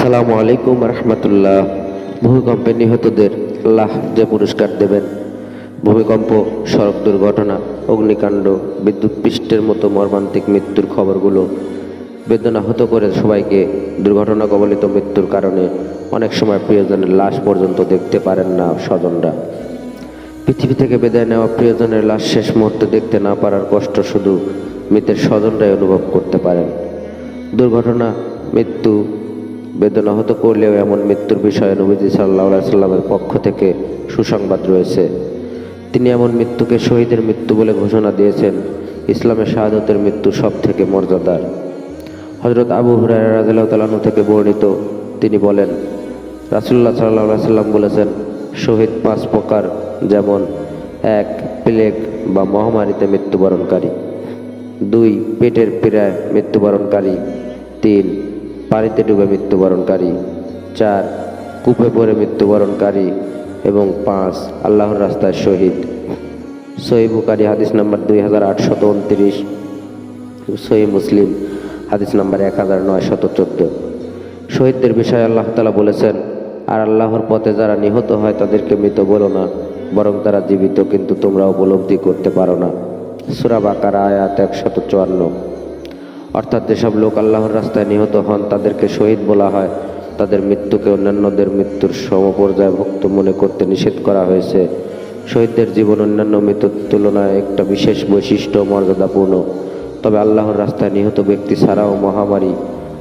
আসসালামু আলাইকুম রহমতুল্লাহ। ভূমিকম্পে নিহতদের আল্লাহ যে পুরস্কার দেবেন। ভূমিকম্প, সড়ক দুর্ঘটনা, অগ্নিকাণ্ড, বিদ্যুৎ পৃষ্ঠের মতো মর্মান্তিক মৃত্যুর খবরগুলো বেদনা হতো করে সবাইকে দুর্ঘটনা কবলিত মৃত্যুর কারণে অনেক সময় প্রিয়জনের লাশ পর্যন্ত দেখতে পারেন না স্বজনরা। পৃথিবী থেকে বিদায় নেওয়া প্রিয়জনের লাশ শেষ মুহূর্তে দেখতে না পারার কষ্ট শুধু মৃতের স্বজনরাই অনুভব করতে পারেন। দুর্ঘটনা, মৃত্যু বেদনা হতো করলেও এমন মৃত্যুর বিষয়ে নবীজি সাল্লাহ সাল্লামের পক্ষ থেকে সুসংবাদ রয়েছে। তিনি এমন মৃত্যুকে শহীদের মৃত্যু বলে ঘোষণা দিয়েছেন। ইসলামের শাহাদতের মৃত্যু সব থেকে মর্যাদার। হজরত আবু রাজিল্লাহ তালানু থেকে বর্ণিত, তিনি বলেন রাসুল্লাহ সাল্লাহ সাল্লাম বলেছেন, শহীদ পাঁচ প্রকার, যেমন, এক, প্লেগ বা মহামারীতে মৃত্যুবরণকারী। দুই, পেটের পীড়ায় মৃত্যুবরণকারী। তিন পানিতে ডুবে মৃত্যুবরণকারী। চার, কূপে পড়ে মৃত্যুবরণকারী এবং পাঁচ, আল্লাহর রাস্তায় শহীদ। সহি বুকারি হাদিস নাম্বার দুই হাজার আটশত উনত্রিশ। সহি মুসলিম, হাদিস নাম্বার এক হাজার নয়শত চোদ্দ। শহীদদের বিষয়ে আল্লাহ তালা বলেছেন, আর আল্লাহর পথে যারা নিহত হয়, তাদেরকে মৃত বলো না, বরং তারা জীবিত, কিন্তু তোমরা উপলব্ধি করতে পারো না। সুরা বাকার, আয়াত একশত চুয়ান্ন। অর্থাৎ যেসব লোক আল্লাহর রাস্তায় নিহত হন, তাদেরকে শহীদ বলা হয়। তাদের মৃত্যুকে অন্যান্যদের মৃত্যুর সমপর্যায়ভুক্ত মনে করতে নিষেধ করা হয়েছে। শহীদদের জীবন অন্যান্য মৃত্যুর তুলনায় একটা বিশেষ বৈশিষ্ট্য মর্যাদাপূর্ণ। তবে আল্লাহর রাস্তায় নিহত ব্যক্তি ছাড়াও মহামারী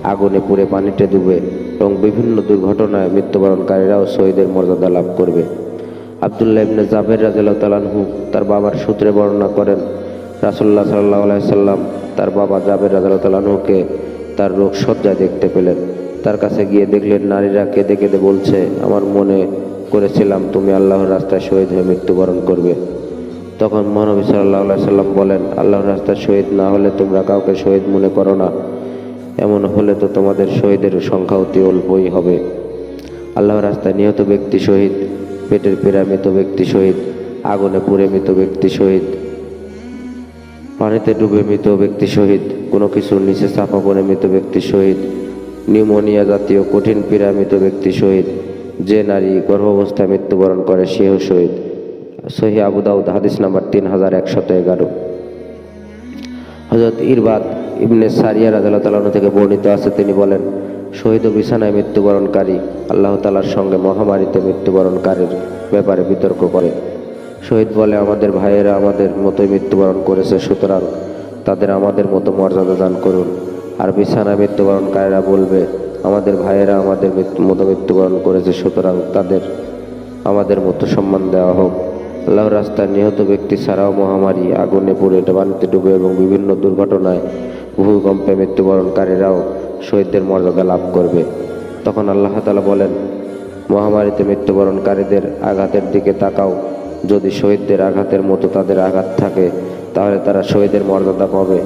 আগুনে পুড়ে পানিতে ডুবে এবং বিভিন্ন দুর্ঘটনায় মৃত্যুবরণকারীরাও শহীদের মর্যাদা লাভ করবে। আবদুল্লাহ ইবনে জাবের রাজিয়াল্লাহ তালানহু তার বাবার সূত্রে বর্ণনা করেন রাসুল্লাহ সাল্লাহ আলাইসাল্লাম তার বাবা জাবের রাজিয়াল্লাহ তালানহুকে তার রোগ সজ্জায় দেখতে পেলেন। তার কাছে গিয়ে দেখলেন, নারীরা কেঁদে কেঁদে বলছে, আমার মনে করেছিলাম তুমি আল্লাহর রাস্তায় শহীদ হয়ে মৃত্যুবরণ করবে। তখন মহানবী সাল্লাহ সাল্লাম বলেন, আল্লাহর রাস্তায় শহীদ না হলে তোমরা কাউকে শহীদ মনে করো না। এমন হলে তো তোমাদের শহীদের সংখ্যা অতি অল্পই হবে। আল্লাহর রাস্তায় নিহত ব্যক্তি শহীদ, পেটের পীড়া মৃত ব্যক্তি শহীদ, আগুনে পুড়ে মৃত ব্যক্তি শহীদ পানিতে ডুবে মৃত ব্যক্তি শহীদ, কোনো কিছুর নিচে চাপা পড়ে মৃত ব্যক্তি শহীদ, নিউমোনিয়া জাতীয় কঠিন পীড়া মৃত ব্যক্তি শহীদ, যে নারী গর্ভাবস্থায় মৃত্যুবরণ করে সেও শহীদ। সহি আবু দাউদ, হাদিস নাম্বার তিন হাজার একশত এগারো। হজরত ইরবাদ ইবনে সারিয়া রাজাল্লাহ থেকে বর্ণিত আছে, তিনি বলেন, শহীদ ও বিছানায় মৃত্যুবরণকারী আল্লাহ তালার সঙ্গে মহামারীতে মৃত্যুবরণকারীর ব্যাপারে বিতর্ক করে। শহীদ বলে আমাদের ভাইয়েরা আমাদের মতোই মৃত্যুবরণ করেছে, সুতরাং তাদের আমাদের মতো মর্যাদা দান করুন। আর বিছানা মৃত্যুবরণকারীরা বলবে, আমাদের ভাইয়েরা আমাদের মতো মৃত্যুবরণ করেছে, সুতরাং তাদের আমাদের মতো সম্মান দেওয়া হোক। আল্লাহ রাস্তায় নিহত ব্যক্তি ছাড়াও মহামারী আগুনে পুড়ে পানিতে ডুবে এবং বিভিন্ন দুর্ঘটনায় ভূমিকম্পে মৃত্যুবরণকারীরাও শহীদদের মর্যাদা লাভ করবে। তখন আল্লাহ তালা বলেন, মহামারীতে মৃত্যুবরণকারীদের আঘাতের দিকে তাকাও। যদি শহীদদের আঘাতের মতো তাদের আঘাত থাকে, তাহলে তারা শহীদের মর্যাদা পাবে।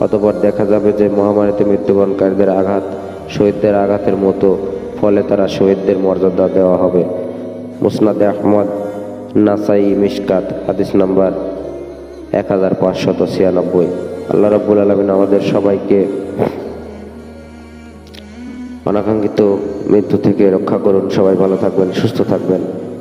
অতপর দেখা যাবে যে মহামারীতে মৃত্যুবরণকারীদের আঘাত শহীদদের আঘাতের মতো, ফলে তারা শহীদদের মর্যাদা দেওয়া হবে। মুসনাদে আহমদ, নাসাই মিশকাত, হাদিস নাম্বার এক হাজার পাঁচশত ছিয়ানব্বই। আল্লাহ রব্বুল আলমিন আমাদের সবাইকে অনাকাঙ্ক্ষিত মৃত্যু থেকে রক্ষা করুন। সবাই ভালো থাকবেন, সুস্থ থাকবেন।